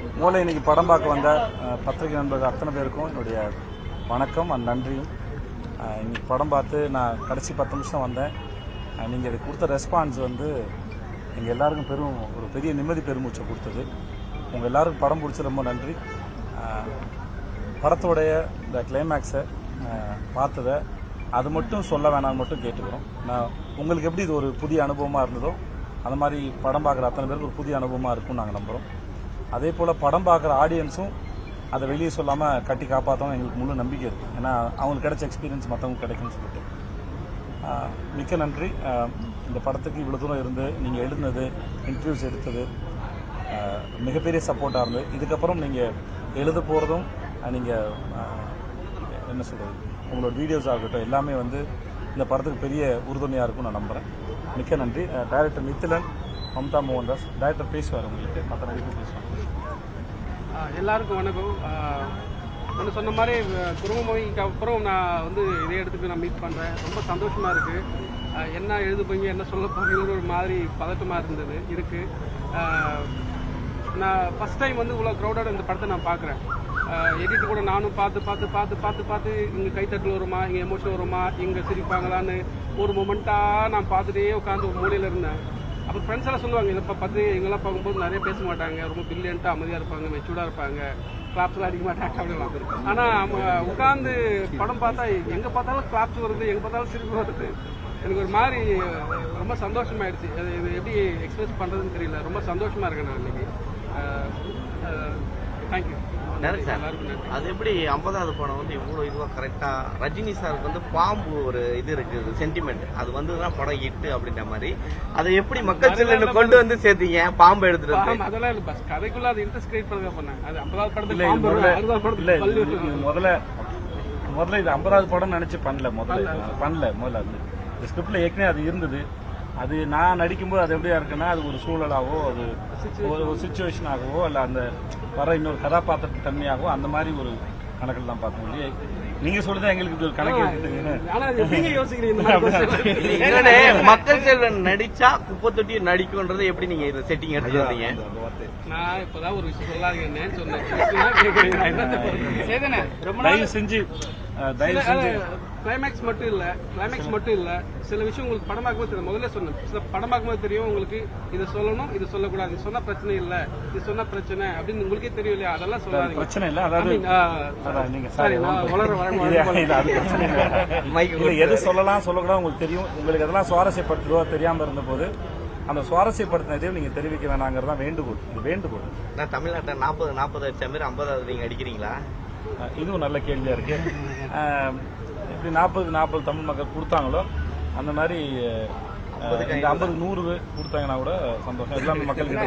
மூளை இன்னைக்கு படம் பார்க்க வந்த பத்திரிகை நண்பர்கள் அத்தனை பேருக்கும் என்னுடைய வணக்கம் அண்ட் நன்றியும் இன்னைக்கு படம் பார்த்து நான் கடைசி பத்து நிமிஷம் வந்தேன். நீங்கள் நீங்க கொடுத்த ரெஸ்பான்ஸ் வந்து எங்கள் எல்லாருக்கும் பெரும் ஒரு பெரிய நிம்மதி பெருமூச்சை கொடுத்தது. உங்கள் எல்லாருக்கும் படம் பிடிச்ச ரொம்ப நன்றி. படத்தோடைய இந்த கிளைமேக்ஸை பார்த்ததை அது மட்டும் சொல்ல வேணாம்னு மட்டும் கேட்டுக்கிறோம். நான் உங்களுக்கு எப்படி இது ஒரு புதிய அனுபவமாக இருந்ததோ அந்த மாதிரி படம் பார்க்குற அத்தனை பேருக்கு ஒரு புதிய அனுபவமாக இருக்கும்னு நாங்கள் நம்புகிறோம் அதே போல் படம் பார்க்குற ஆடியன்ஸும் அதை வெளியே சொல்லாமல் கட்டி காப்பாற்றவும் எங்களுக்கு முழு நம்பிக்கை இருக்குது ஏன்னா அவங்களுக்கு கிடைச்ச எக்ஸ்பீரியன்ஸ் மற்றவங்களுக்கு கிடைக்கும்னு சொல்லிட்டு. மிக்க நன்றி. இந்த படத்துக்கு இவ்வளோ தூரம் இருந்து நீங்கள் எழுதுனது இன்டர்வியூஸ் எடுத்தது மிகப்பெரிய சப்போர்ட்டாக இருந்தது. இதுக்கப்புறம் நீங்கள் எழுத போகிறதும் நீங்கள் என்ன சொல்கிறது உங்களோட வீடியோஸாக இருக்கட்டும் எல்லாமே வந்து இந்த படத்துக்கு பெரிய உறுதுணையாக இருக்கும்னு நான் நம்புகிறேன் மிக்க நன்றி. டைரக்டர் மித்திலன் மம்தா மோகன்தாஸ் டைரக்டர் பேசுவார் உங்களுக்கு மற்ற நடிகர் பேசுவாங்க. எல்லாருக்கும் வணக்கம். ஒன்று சொன்ன மாதிரி அஹ் குடும்பமொழிக்கு அப்புறம் நான் வந்து இதே இடத்துக்கு நான் மீட் பண்ணுறேன் ரொம்ப சந்தோஷமாக இருக்குது என்ன எழுது போய் என்ன சொல்ல போறீங்கன்னு ஒரு மாதிரி பதட்டமாக இருந்தது இருக்குது நான் ஃபஸ்ட் டைம் வந்து இவ்வளோ க்ரௌடோட இந்த படத்தை நான் பார்க்குறேன் எடிட் கூட நானும் பார்த்து பார்த்து பார்த்து பார்த்து பார்த்து இங்கே கைத்தட்டில் வருமா இங்கே எமோஷன் வருமா இங்கே சிரிப்பாங்களான்னு ஒரு மொமெண்ட்டாக நான் பார்த்துட்டே உட்காந்து ஒரு மூலையில் இருந்தேன். அப்புறம் ஃப்ரெண்ட்ஸ் எல்லாம் சொல்லுவாங்க இதை பார்த்து எங்கெல்லாம் பார்க்கும்போது நிறைய பேச மாட்டாங்க. ரொம்ப பில்லியன்ட்டாக அமைதியாக இருப்பாங்க மெச்சூர்டாக இருப்பாங்க. கிளாப்ஸ்லாம் அடிக்க மாட்டாங்க அப்படிலாம் ஆனால் உட்காந்து படம் பார்த்தா எங்கே பார்த்தாலும் கிளாப்ஸ் வருது எங்கே பார்த்தாலும் சிரிப்பு வருது. எனக்கு ஒரு மாதிரி ரொம்ப சந்தோஷமாயிடுச்சு. அது இது எப்படி எக்ஸ்பிரஸ் பண்ணுறதுன்னு தெரியல. ரொம்ப சந்தோஷமாக இருக்கேன் நான் இன்னைக்கு. தேங்க்யூ டேரக்ட் சார் நன்றி அது எப்படி ஐம்பதாவது படம் வந்து இவ்வளோ இதுவாக கரெக்டாக ரஜினி சாருக்கு வந்து பாம்பு ஒரு இது இருக்குது சென்டிமெண்ட் அது வந்து தான் படம் இட்டு அப்படின்ற மாதிரி. அதை எப்படி மக்கள் செல்லுன்னு கொண்டு வந்து சேர்த்தீங்க? பாம்பு எடுத்துட்டு அதெல்லாம் இல்ல பஸ் கதைக்குள்ள அது இன்ட்ரெஸ்ட் கிரியேட் பண்ணேன். அது ஐம்பதாவது இல்ல படத்துல முதல்ல முதல்ல முதல்ல இது ஐம்பதாவது படம் நினைச்சு பண்ணல முதல்ல. பண்ணல. முதல்ல. அது இந்த ஸ்கிரிப்ட்ல ஏற்கனவே அது இருந்தது. அது நான் நடிக்கும்போது அது எப்படியா இருக்குன்னா அது ஒரு சூழலாவோ அது ஒரு ஒரு சுச்சுவேஷனாகவோ இல்ல அந்த வர இன்னொரு கதாபாத்திர தன்மையாகவோ அந்த மாதிரி ஒரு கணக்கில் தான் பார்த்தோம் இல்லையா நீங்க சொல்லுதான் எங்களுக்கு இது ஒரு கணக்கு இருக்குது இந்த மக்கள் செல்வன் நடிச்சா குப்பை தொட்டி நடிக்கும்ன்றது எப்படி நீங்க இதை செட்டிங் எடுத்து வந்தீங்க? நான் இப்பதான் ஒரு விஷயம் சொல்லாதீங்கன்னு சொன்னேன். தயவு செஞ்சு தயவு செஞ்சு. கிளைமேக்ஸ் மட்டும் இல்ல கிளைமேக்ஸ் மட்டும் இல்ல சில விஷயம் உங்களுக்கு படம் பார்க்கும்போது தெரியும். முதல்ல சொன்னேன் சில படம் பார்க்கும்போது தெரியும் உங்களுக்கு இதை சொல்லணும் இது சொல்லக்கூடாது. இது சொன்னா பிரச்சனை இல்ல. இது சொன்னா பிரச்சனை அப்படின்னு உங்களுக்கே தெரியும் இல்லையா? அதெல்லாம் சொல்லாதீங்க. பிரச்சனை இல்லை. அதாவது நீங்க சரி, நான் வளர வளர எது சொல்லலாம் சொல்லக்கூடாது உங்களுக்கு தெரியும். உங்களுக்கு எதெல்லாம் சுவாரஸ்யப்படுத்துதோ தெரியாம இருந்தபோது அந்த சுவாரஸ்யப்படுத்தினதையும் நீங்க தெரிவிக்க வேணாங்கிறது தான் வேண்டுகோள். இது வேண்டுகோள். நான் தமிழ்நாட்டில் நாற்பது நாற்பது அடிச்ச மாதிரி ஐம்பதாவது நீங்க அடிக்கிறீங்களா? இதுவும் நல்ல கேள்வியா இருக்கு. அஹ் இப்படி நாற்பது நாற்பது தமிழ் மக்கள் கொடுத்தாங்களோ அந்த மாதிரி இந்த ஐம்பது. நூறு கொடுத்தாங்கன்னா கூட சந்தோஷம். எல்லாமே மக்கள் கிட்ட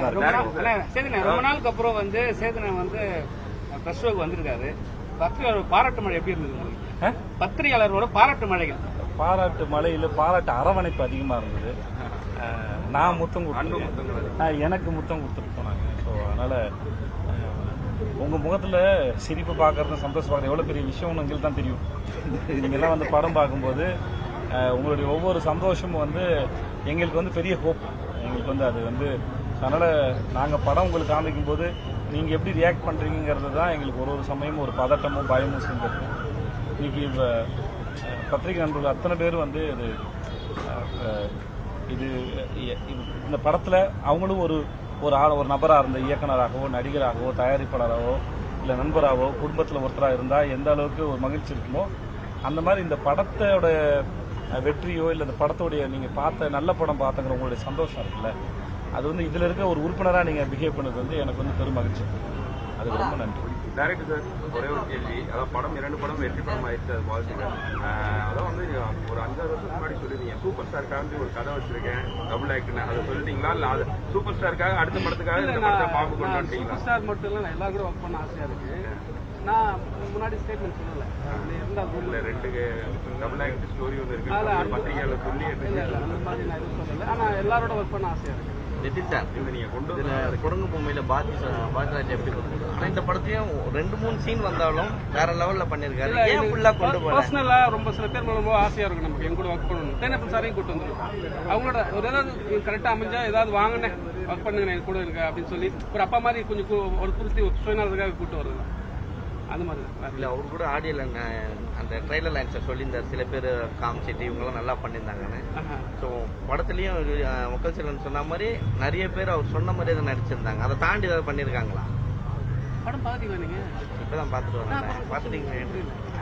ரொம்ப நாளுக்கு அப்புறம் வந்து சேதுனை வந்து பிரஸ் வந்திருக்காரு. பத்திரிகையாளர் பாராட்டு மழை எப்படி இருந்தது? பத்திரிகையாளரோட பாராட்டு மழைகள். பாராட்டு மழையில பாராட்டு அரவணைப்பு அதிகமா இருந்தது. நான் முத்தம் கொடுத்தேன் எனக்கு முத்தம் கொடுத்துட்டு போனாங்க. ஸோ அதனால உங்க முகத்துல சிரிப்பு பார்க்கறது சந்தோஷம் பார்க்கறது எவ்வளவு பெரிய விஷயம்னு எங்களுக்கு தான் தெரியும். நீங்க எல்லாம் வந்து படம் பார்க்கும்போது உங்களுடைய ஒவ்வொரு சந்தோஷமும் வந்து எங்களுக்கு வந்து பெரிய ஹோப் எங்களுக்கு வந்து அது வந்து அதனால நாங்க படம் உங்களுக்கு காமிக்கும் போது நீங்க எப்படி ரியாக்ட் பண்றீங்கிறது தான் எங்களுக்கு ஒரு ஒரு சமயமும் ஒரு பதட்டமும் பயமும் சேர்ந்துருக்கு. இன்றைக்கி இப்ப, பத்திரிகை நண்பர்கள் அத்தனை பேர் வந்து இது இது இது- இந்த படத்துல அவங்களும் ஒரு ஒரு ஆள் ஒரு நபராக இருந்த இயக்குனராகவோ நடிகராகவோ தயாரிப்பாளராகவோ இல்லை நண்பராகவோ குடும்பத்தில் ஒருத்தராக இருந்தால் எந்த அளவுக்கு ஒரு மகிழ்ச்சி இருக்குமோ அந்த மாதிரி இந்த படத்தோட வெற்றியோ இல்லை இந்த படத்தோடைய நீங்கள் பார்த்த நல்ல படம் பார்த்துங்கிற உங்களுடைய சந்தோஷம் இருக்குல்ல அது வந்து இதில் இருக்க ஒரு உறுப்பினராக நீங்கள் பிஹேவ் பண்ணது வந்து எனக்கு வந்து பெரும் மகிழ்ச்சி. அதுக்கு ரொம்ப நன்றி. டேரக்டர் சார் ஒரே ஒரு கேள்வி. அதான் படம் இரண்டு படம் வெற்றி படம் ஆயிடுச்சு அது வாழ்த்துக்கள் ஆஹ் அதான் வந்து ஒரு அஞ்சாறு வருஷத்துக்கு முன்னாடி சொல்லிருந்தீங்க. சூப்பர் ஸ்டாருக்காக ஒரு கதை வச்சிருக்கேன். டபுள் ஆக்ட்னு அதை சொல்லிட்டீங்களா? இல்ல அது சூப்பர் ஸ்டாருக்காக அடுத்த படத்துக்காக இந்த படத்தை பாம்பு கொண்டு சூப்பர் ஸ்டார் மட்டும் இல்ல எல்லாரும் கூட ஒர்க் பண்ண ஆசையா இருக்கு. நான் முன்னாடி ஸ்டேட்மெண்ட் சொல்லல. இருந்தா இல்ல ரெண்டு டபுள் ஆக்ட் ஸ்டோரி ஒன்று இருக்கு. பத்திரிகையால சொல்லி அந்த மாதிரி நான் எதுவும் சொல்லல. ஆனா எல்லாரோட ஒர்க் பண்ண ஆசையா இருக்கு. சார் இது நீங்க கொண்டு இதுல குரங்கு பொம்மையில பாரதி பாரதிராஜ் எப்படி? ஆனா இந்த படத்தையும் ரெண்டு மூணு சீன் வந்தாலும் வேற லெவல்ல பண்ணிருக்காரு ஏன் ஃபுல்லா கொண்டு பர்சனலா ரொம்ப சில பேர் ரொம்ப ஆசையா இருக்கும் நமக்கு. எங்க கூட ஒர்க் பண்ணணும் தேனப்பன் சாரையும் கூட்டு வந்துருக்கோம் அவங்களோட ஒரு ஏதாவது கரெக்டா அமைஞ்சா ஏதாவது வாங்கினேன். ஒர்க் பண்ணுங்க என் கூட இருக்க அப்படின்னு சொல்லி ஒரு அப்பா மாதிரி கொஞ்சம் ஒரு குறித்து சுயநலத்துக்காக கூட்டு வருது அந்த மாதிரி. தான். இல்ல அவர் கூட ஆடியோல அந்த ட்ரைலர் லைன்ஸை சொல்லியிருந்தார் சில பேர் காமிச்சிட்டு இவங்கெல்லாம் நல்லா பண்ணியிருந்தாங்கன்னு. ஸோ படத்துலயும் செல்வன் சொன்ன மாதிரி நிறைய பேர் அவர் சொன்ன மாதிரியே தான் நடிச்சிருந்தாங்க. அதை தாண்டி ஏதாவது பண்ணியிருக்காங்களா? படம் பாத்தீங்களா நீங்க? இப்பதான் பார்த்துட்டு வரேன் பார்த்துட்டீங்க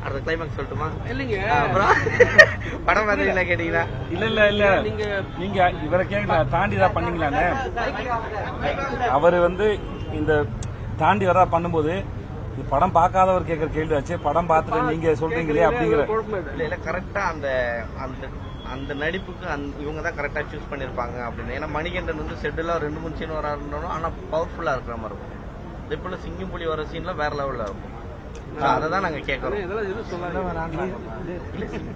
அடுத்த கிளைமேக்ஸ் சொல்லட்டுமா இல்லைங்க. அப்புறம்? படம் பார்த்தீங்களா கேட்டீங்களா? இல்ல இல்ல இல்ல. நீங்க நீங்க இவரை கேட்க தாண்டி தான் பண்ணீங்களானே? அவர் வந்து இந்த தாண்டி வரா பண்ணும்போது இது படம் பார்க்காதவர் கேட்கற கேள்வி ஆச்சு. படம் பார்த்துட்டு நீங்க சொல்றீங்களே அப்படிங்கிற குழப்பம் இல்லை. இல்ல இல்ல கரெக்டா அந்த அந்த அந்த நடிப்புக்கு அந்த இவங்க தான் கரெக்டா சூஸ் பண்ணிருப்பாங்க அப்படின்னு. ஏன்னா மணிகண்டன் வந்து செட்டில் ரெண்டு மூணு சீன் வரா இருந்தாலும் ஆனா பவர்ஃபுல்லா இருக்கிற மாதிரி இருக்கும். இதே போல சிங்கம் புலி வர சீன்ல வேற லெவல்ல இருக்கும். அதை தான் நாங்க கேட்கறோம்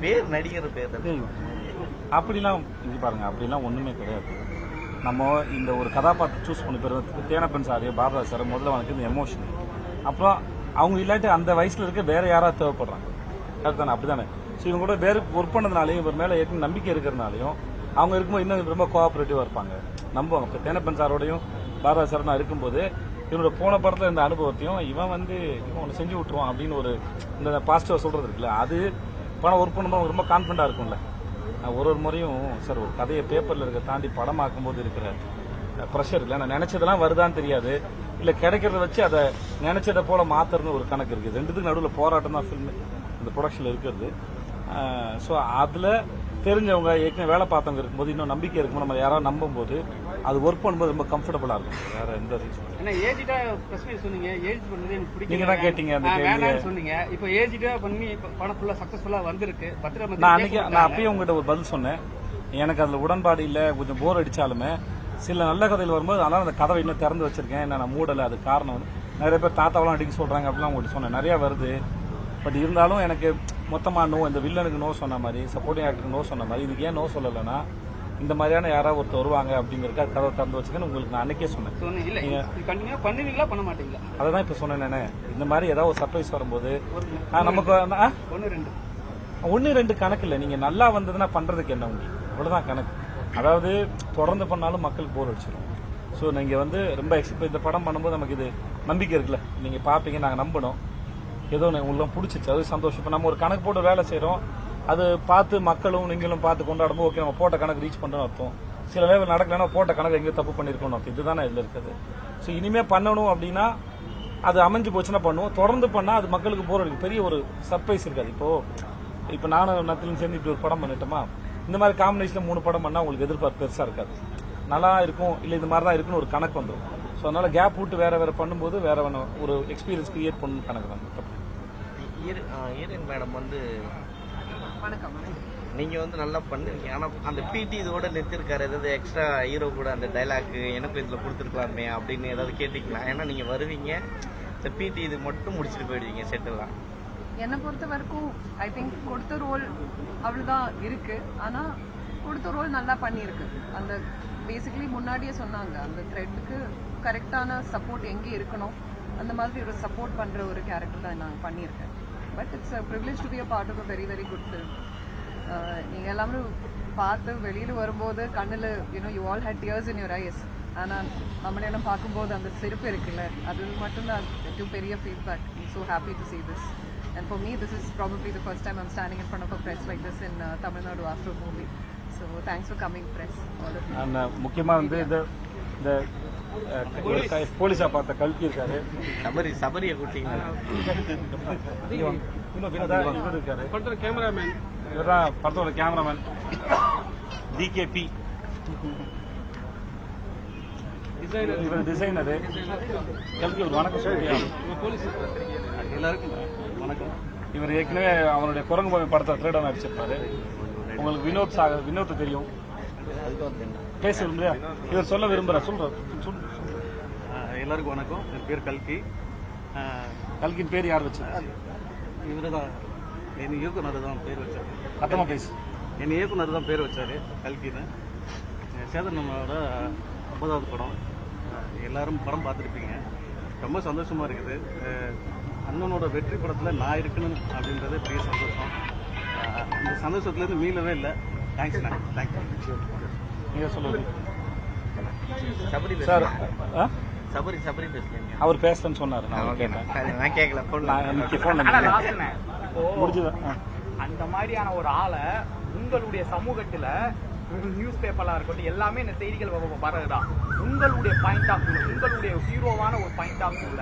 பேர் நடிகர் பேர் அப்படிலாம் இங்க பாருங்க அப்படிலாம் ஒண்ணுமே கிடையாது. நம்ம இந்த ஒரு கதாபாத்திரம் சூஸ் பண்ணி போயிருந்தோம் தேனப்பன் சார் பாரதாஸ் சார் முதல்ல அவனுக்கு இந்த எமோஷன் அப்புறம் அவங்க இல்லாட்டி அந்த வயசுல இருக்க வேற யாராவது தேவைப்படுறாங்க. கரெக்ட் தானே அப்படிதானே. ஸோ இவங்க கூட வேறு ஒர்க் பண்ணதுனாலையும் இவர் மேலே ஏற்கனவே நம்பிக்கை இருக்கிறனாலையும் அவங்க இருக்கும்போது இன்னும் ரொம்ப கோஆபரேட்டிவா இருப்பாங்க. நம்புவாங்க. இப்போ தேனப்பன் சாரோடையும் பாரத சார் நான் இருக்கும்போது இவனோட போன படத்தில் இந்த அனுபவத்தையும் இவன் வந்து இவன் ஒன்று செஞ்சு விட்டுருவான் அப்படின்னு ஒரு இந்த பாசிட்டிவாக சொல்கிறது இருக்குல்ல அது படம் ஒர்க் பண்ணும்போது ரொம்ப கான்ஃபிடண்டாக இருக்கும்ல. ஒரு ஒரு முறையும் சார் ஒரு கதையை பேப்பரில் இருக்க தாண்டி படமாக்கும் போது இருக்கிற ப்ரெஷர் இல்லை நான் நினச்சதெல்லாம் வருதான்னு தெரியாது. இல்ல கிடைக்கிறத வச்சு அதை நினைச்சதை போல மாத்துறதுன்னு ஒரு கணக்கு இருக்கு. ரெண்டுத்துக்கு நடுவில் போராட்டம் தான் ஃபில்ம் இந்த ப்ரொடக்ஷன்ல இருக்கிறது. ஸோ அதுல தெரிஞ்சவங்க ஏற்கனவே வேலை பார்த்தவங்க இருக்கும்போது இன்னும் நம்பிக்கை இருக்கும்போது நம்ம யாராவது நம்பும்போது அது ஒர்க் பண்ணும்போது ரொம்ப கம்ஃபர்டபுளா இருக்கும். வேற எந்த ரீசன் சொன்னீங்க. ஏஜ் பண்ணது எனக்கு நீங்க தான் கேட்டீங்க அந்த. வேணாம்னு சொன்னீங்க. இப்போ ஏஜிட்டா பண்ணி இப்ப படம் ஃபுல்லா சக்சஸ்ஃபுல்லா வந்திருக்கு. பத்திரம் நான் அன்னைக்கு நான் அப்பயும் உங்ககிட்ட ஒரு பதில் சொன்னேன். எனக்கு அதுல உடன்பாடு இல்ல. கொஞ்சம் போர் அடிச்சாலுமே சில நல்ல கதைகள் வரும்போது அதனால அந்த கதவை இன்னும் திறந்து வச்சிருக்கேன். என்ன நான் மூடல அது காரணம் வந்து நிறைய பேர் தாத்தாவெல்லாம் அடிக்க சொல்றாங்க அப்படிலாம் உங்கள்கிட்ட சொன்னேன். நிறைய வருது. பட் இருந்தாலும் எனக்கு மொத்தமா நோ இந்த வில்லனுக்கு நோ சொன்ன மாதிரி சப்போர்ட்டிங் ஆக்டருக்கு நோ சொன்ன மாதிரி இதுக்கு ஏன் நோ சொல்லலைன்னா இந்த மாதிரியான யாராவது ஒருத்தர் வருவாங்க அப்படிங்கறதுக்கு அது கதவை திறந்து வச்சுக்கன்னு உங்களுக்கு நான் அன்னைக்கே சொன்னேன். பண்ணுவீங்களா பண்ண மாட்டீங்களா? அதை தான் இப்போ சொன்னேன் நானு. இந்த மாதிரி ஏதாவது ஒரு சர்ப்ரைஸ் வரும்போது நமக்கு ஆ, ஒன்னு ரெண்டு. ஒன்று ரெண்டு கணக்கு இல்லை. நீங்கள் நல்லா வந்ததுன்னா பண்ணுறதுக்கு என்ன உங்களுக்கு அவ்வளோதான் கணக்கு. அதாவது தொடர்ந்து பண்ணாலும் மக்களுக்கு போர் அடிச்சிடும் ஸோ நீங்கள் வந்து ரொம்ப எக்ஸ்பெக்ட் இந்த படம் பண்ணும்போது நமக்கு இது நம்பிக்கை இருக்குல்ல? நீங்கள் பார்ப்பீங்க நாங்கள் நம்பணும் ஏதோ ஒன்று உங்களுக்கு பிடிச்சிச்சு. அது சந்தோஷம். இப்போ நம்ம ஒரு கணக்கு போட்டு வேலை செய்கிறோம் அது பார்த்து மக்களும் நீங்களும் பார்த்து கொண்டாடும்போது ஓகே நம்ம போட்ட கணக்கு ரீச் பண்ணுறோம் அர்த்தம். சில லேவல் நடக்கலைன்னா போட்ட கணக்கு எங்கே தப்பு பண்ணியிருக்கோம் அர்த்தம். இதுதானே இதில் இருக்குது. ஸோ இனிமேல் பண்ணணும் அப்படின்னா அது அமைஞ்சு போச்சுன்னா பண்ணுவோம். தொடர்ந்து பண்ணால் அது மக்களுக்கு போர் அடிக்கும். பெரிய ஒரு சர்ப்ரைஸ் இருக்காது. இப்போது இப்போ நானும் நத்திலும் சேர்ந்து இப்படி ஒரு படம் பண்ணிட்டோமா? இந்த மாதிரி காம்பினேஷன்ல மூணு படம் பண்ணா உங்களுக்கு எதிர்பார்ப்பு பெருசா இருக்காது. நல்லா இருக்கும் இல்ல இந்த மாதிரி தான் இருக்குன்னு ஒரு கணக்கு வந்துடும் ஸோ அதனால கேப் விட்டு வேற வேற பண்ணும்போது வேற வேணும் ஒரு எக்ஸ்பீரியன்ஸ் கிரியேட் பண்ணணும் கணக்கு தான். ஈரன் மேடம் வந்து வணக்கம். நீங்க வந்து நல்லா பண்ணுறீங்க ஆனா அந்த பிடி இதோட நிறுத்திருக்காரு. ஏதாவது எக்ஸ்ட்ரா ஹீரோ கூட அந்த டைலாக் எனக்கும் இதுல கொடுத்துருக்கலாமே அப்படின்னு ஏதாவது கேட்டீங்களா? ஏன்னா நீங்க வருவீங்க. இந்த பிடி இது மட்டும் முடிச்சுட்டு போயிடுவீங்க செட்டெல்லாம் என்னை பொறுத்த வரைக்கும் ஐ திங்க் கொடுத்த ரோல் அவ்வளோதான் இருக்கு. ஆனால் கொடுத்த ரோல் நல்லா பண்ணியிருக்கு. அந்த பேசிக்கலி முன்னாடியே சொன்னாங்க அந்த த்ரெட்டுக்கு கரெக்டான சப்போர்ட் எங்கே இருக்கணும்? அந்த மாதிரி ஒரு சப்போர்ட் பண்ணுற ஒரு கேரக்டர் தான் நான் பண்ணியிருக்கேன். But it's privilege to be a part of a very very good film நீங்கள் எல்லாமே பார்த்து வெளியில் வரும்போது கண்ணில் you know you all had tears in your eyes ஆனால் நம்மளெல்லாம் பார்க்கும்போது அந்த சிரிப்பு இருக்குல்ல அது மட்டும்தான் டு பெரிய feedback so happy to see this and for me this is probably the first time i'm standing in front of a press like this in uh, tamil nadu after a movie. So thanks for coming press all of you. அந்த முக்கியமா வந்து இந்த இந்த க- போலீஸா பார்த்த கல்கி இருக்காரு. சபரி சபரியை வினோதா இவர் இருக்காரு. படத்துல கேமராமேன். இவர் தான் படத்தோட கேமராமேன். டிகேபி இவர் டிசைனரு. கல்கி ஒரு வணக்கம் போலீஸ். எல்லாருக்கும் வணக்கம் இவர் ஏற்கனவே அவருடைய குரங்கு படத்தை திருட நடிச்சிருப்பாரு. உங்களுக்கு வினோத் சாக வினோத் தெரியும். பேச விரும்புறியா இவர் சொல்ல விரும்புற சொல்ற சொல்லு எல்லாருக்கும் வணக்கம். என் பேர் கல்கி. கல்கின் பேர் யார் வச்சு இவரு தான் என் இயக்குனர் தான் பேர் வச்சாரு. சத்தமா பேசு. என் இயக்குனர் தான் பேர் வச்சாரு கல்கின்னு. சேதன் நம்மளோட ஐம்பதாவது படம். எல்லாரும் படம் பார்த்துருப்பீங்க. ரொம்ப சந்தோஷமா இருக்குது. அண்ணனோட வெற்றி படத்தில் நான் இருக்கணும் அப்படின்றது பெரிய சந்தோஷம். இந்த சந்தோஷத்துலேருந்து மீளவே இல்லை. தேங்க்ஸ்ண்ணா தேங்க்யூ நீங்க சொல்லுங்க. சபரி சார்? சபரி சபரி பேசுறீங்க. அவர் பேசலன்னு சொன்னாரு. நான் கேட்டேன். நான் கேட்கல phone நான் ஃபோன் ஆனா பண்ணேன் லாஸ்ட்ண்ணே, இப்போ முடிஞ்சது? ஆ. அந்த மாதிரியான ஒரு ஆளை உங்களுடைய சமூகத்துல நியூஸ் பேப்பர்லாம் இருக்கட்டும் எல்லாமே இந்த செய்திகள் வ- வ- வர்றதுதான். உங்களுடைய பாயிண்ட் ஆஃப் வியூ உங்களுடைய ஹீரோவான ஒரு பாயிண்ட் ஆஃப் வியூல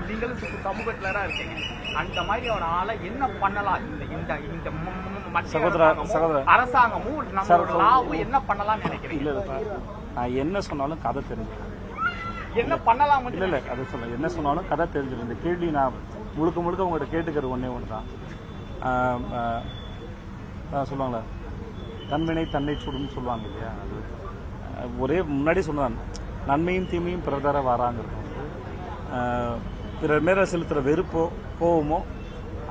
நீங்களும் சு- சமூகத்துல தான் இருக்கீங்க. அந்த மாதிரி ஒரு ஆளை என்ன பண்ணலாம்? இந்த இந்த இந்த அரசாங்கமும், நம்மளோட லாவும் என்ன இல்ல இல்ல நான் என்ன சொன்னாலும் கதை தெரிஞ்சுக்கிறேன். என்ன பண்ணலாம் இல்ல இல்ல அதை சொல்ல என்ன சொன்னாலும் கதை தெரிஞ்சிடும் இந்த கேள்வி நான் முழுக்க முழுக்க உங்கள்கிட்ட கேட்டுக்கிறது ஒண்ணே ஒன்று தான். சொல்லுவாங்களே தன்வினை தன்னை சுடுன்னு சொல்லுவாங்க இல்லையா? அது ஒரே முன்னாடி சொன்னான் நன்மையும் தீமையும் பிறதர வாராங்கிறது வந்து பிறர் மேலே செலுத்துகிற வெறுப்போ கோவமோ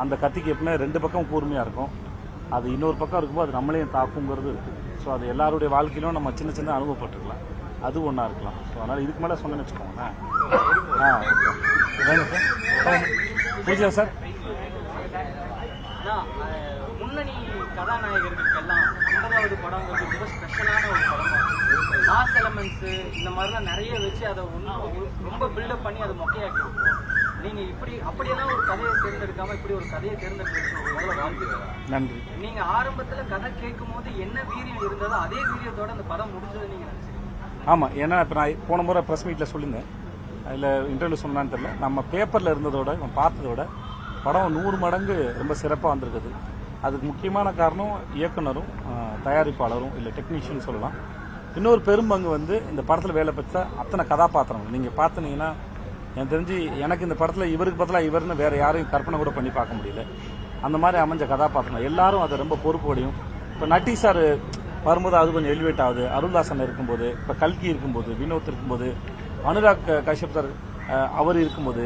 அந்த கத்திக்கு எப்பவுமே ரெண்டு பக்கம் கூர்மையாக இருக்கும். அது இன்னொரு பக்கம் இருக்கும்போது அது நம்மளையும் தாக்குங்கிறது இருக்குது ஸோ அது எல்லாருடைய வாழ்க்கையிலும் நம்ம சின்ன சின்ன அனுபவப்பட்டிருக்கலாம். அது ஒன்றா இருக்கலாம். ஸோ அதனால் இதுக்கு மேலே சொன்னேன்னு வச்சுக்கோங்களேன். ஆ ஓகே. Sir Pooja sir? முன்னணி கதாநாயகர்களுக்கெல்லாம் ஐம்பதாவது படம் வந்து ரொம்ப ஸ்பெஷலான ஒரு படம் இந்த மாதிரிலாம் நிறைய வச்சு அதை ரொம்ப பில்டப் பண்ணி அதை மொக்கையாக்கி நீங்க இப்படி அப்படியெல்லாம் ஒரு கதையை தேர்ந்தெடுக்காம இப்படி ஒரு கதையை வாழ்த்துக்கிறேன் நன்றி. நீங்க ஆரம்பத்துல கதை கேட்கும் போது என்ன வீரியம் இருந்ததோ அதே வீரியத்தோட அந்த படம் முடிஞ்சதை நீங்க நினைச்சீங்க ஆமாம் ஏன்னா இப்போ நான் போன முறை ப்ரெஸ் மீட்டில் சொல்லியிருந்தேன். அதில் இன்டர்வியூ சொன்னான்னு தெரியல. நம்ம பேப்பரில் இருந்ததோட நம்ம பார்த்ததோட படம் நூறு மடங்கு ரொம்ப சிறப்பாக வந்திருக்குது. அதுக்கு முக்கியமான காரணம் இயக்குனரும் தயாரிப்பாளரும் இல்லை டெக்னீஷியன் சொல்லலாம். இன்னொரு பெரும்பங்கு வந்து இந்த படத்தில் வேலை பெற்ற அத்தனை கதாபாத்திரங்கள் நீங்கள் பார்த்தீங்கன்னா எனக்கு தெரிஞ்சு எனக்கு இந்த படத்தில் இவருக்கு பதிலாக இவர்னு வேற யாரையும் கற்பனை கூட பண்ணி பார்க்க முடியல. அந்த மாதிரி அமைஞ்ச கதாபாத்திரம். எல்லாரும் அதை ரொம்ப பொறுப்போடையும் இப்போ நட்டி சார் வரும்போது அது கொஞ்சம் எலிவேட் ஆகுது. அருள்தாசன் இருக்கும்போது இப்போ கல்கி இருக்கும்போது வினோத் இருக்கும்போது அனுராக் கஷ்யப் சார் அவர் இருக்கும்போது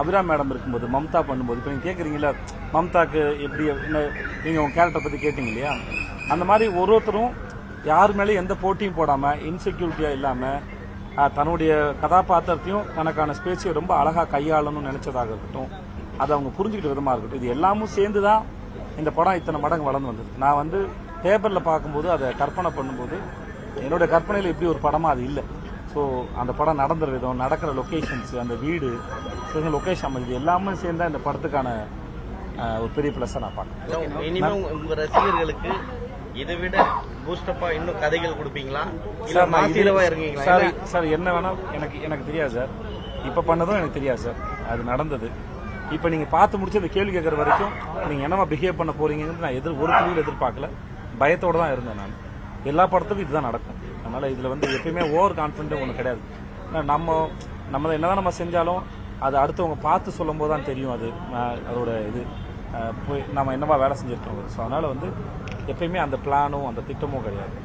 அபிரா மேடம் இருக்கும்போது மம்தா பண்ணும்போது இப்போ நீங்கள் கேட்குறீங்களா மம்தாக்கு எப்படி என்ன நீங்கள் உங்கள் கேரக்டர் பற்றி கேட்டீங்க இல்லையா? அந்த மாதிரி ஒரு ஒருத்தரும் யார் மேலேயும் எந்த போட்டியும் போடாமல் இன்செக்யூரிட்டியாக இல்லாமல் தன்னுடைய கதாபாத்திரத்தையும் தனக்கான ஸ்பேஸையும் ரொம்ப அழகாக கையாளணும்னு நினைச்சதாக இருக்கட்டும் அதை அவங்க புரிஞ்சுக்கிட்ட விதமாக இருக்கட்டும் இது எல்லாமும் சேர்ந்து தான் இந்த படம் இத்தனை மடங்கு வளர்ந்து வந்தது. நான் வந்து பேப்பரில் பார்க்கும்போது அதை கற்பனை பண்ணும்போது என்னுடைய கற்பனையில் இப்படி ஒரு படமாக அது இல்லை. ஸோ அந்த படம் நடந்துற விதம் நடக்கிற லொக்கேஷன்ஸ் அந்த வீடு லொகேஷன் அமைஞ்சது எல்லாமே சேர்ந்தா இந்த படத்துக்கான ஒரு பெரிய ப்ளஸ்ஸை நான் பார்க்குறேன். ரசிகர்களுக்கு இதை விட பூஸ்டப்பா இன்னும் கதைகள் கொடுப்பீங்களா? இல்ல மாசிரவா இருக்கீங்களா சார் என்ன வேணா எனக்கு எனக்கு தெரியாது சார். இப்ப பண்ணதும் எனக்கு தெரியாது சார். அது நடந்தது. இப்ப நீங்க பார்த்து முடிச்சு அந்த கேள்வி கேட்கற வரைக்கும் நீங்க என்னவா பிஹேவ் பண்ண போறீங்கன்னு நான் எதிர் ஒரு துளியில் எதிர்பார்க்கல. பயத்தோட தான் இருந்தேன் நான். எல்லா படத்துக்கும் இதுதான் நடக்கும். அதனால இதுல வந்து எப்பயுமே ஓவர் கான்ஃபிடென்ட் ஒன்று கிடையாது. நம்ம நம்ம என்னதான் நம்ம செஞ்சாலும் அது அடுத்தவங்க பார்த்து சொல்லும் போது தான் தெரியும் அது அதோட இது. போய் நம்ம என்னவா வேலை செஞ்சிருக்கோம். ஸோ அதனால வந்து எப்பயுமே அந்த பிளானும் அந்த திட்டமும் கிடையாது.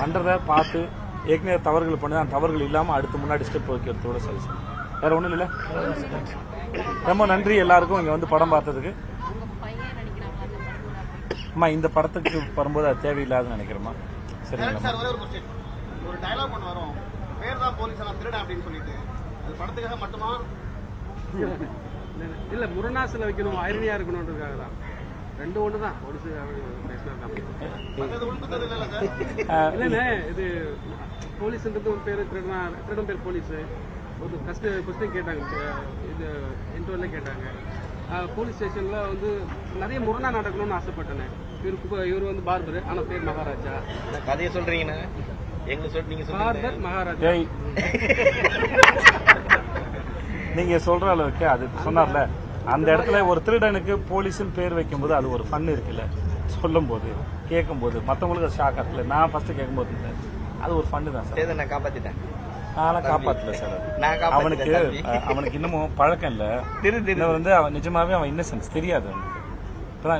பண்றத பார்த்து ஏற்கனவே தவறுகள் பண்ணி அந்த தவறுகள் இல்லாம அடுத்து முன்னாடி ஸ்டெப் வைக்கிறதோட சரி சார். வேற ஒண்ணும் இல்ல? ரொம்ப நன்றி எல்லாருக்கும் இங்க வந்து படம் பார்த்ததுக்கு. அம்மா இந்த படத்துக்கு வரும்போது அது தேவையில்லாதுன்னு நினைக்கிறேம்மா. சரிங்களா சார் ஒரே ஒரு கொஸ்டின் ஒரு டயலாக் ஒன்று வரும். பேர் தான் போலீஸ் நான் திருடன் அப்படின்னு சொல்லிட்டு. அது படத்துக்காக மட்டுமா? இல்ல முரணாசில் வைக்கணும் ஐரணியா இருக்கணுன்றதுக்காக தான் ரெண்டு ஒன்று தான். போலீஸ் இல்லைண்ணே இது போலீஸ்ன்றது ஒரு பேர் திருடனா திருடன் பேர் போலீஸ். ஒரு ஃபர்ஸ்ட் கொஸ்டின் கேட்டாங்க இது இன்டர்வியூல கேட்டாங்க. போலீஸ் ஸ்டேஷன்ல வந்து நிறைய முரணா நடக்கணும்னு ஆசைப்பட்டேன். இவருக்கு இவர் வந்து பார்பர் ஆனா பேர் மகாராஜா. கதையை சொல்றீங்கண்ணா? எங்க சொல் நீங்க சொல்றீங்க பார்பர் மகாராஜா. நீங்க சொல்ற அளவுக்கு அது சொன்னார்ல. அந்த இடத்துல ஒரு திருடனுக்கு போலீஸ்னு பேர் வைக்கும்போது அது ஒரு ஃபன் இருக்குல்ல. சொல்லும் போது கேட்கும் போது மற்றவங்களுக்கு அது ஷாக் இருக்குல்ல. நான் ஃபர்ஸ்ட் கேட்கும்போது இல்லை. அது ஒரு ஃபன்னு தான் சார். நான் காப்பாத்திட்டேன்? நான்லாம் காப்பாத்தல சார். அவனுக்கு அவனுக்கு இன்னமும் பழக்கம் இல்ல. திரு வந்து அவன் நிஜமாவே அவன் இன்னசென்ஸ் தெரியாது அவனுக்கு.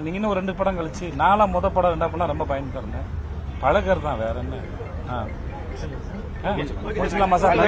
நீங்க இன்னும் ஒரு ரெண்டு படம் கழிச்சு நாலாம் முத படம் ரெண்டா படம் ரொம்ப பயந்து இருந்தேன். பழகிறது தான் வேற என்ன? முடிச்சுக்கலாமா. சார்?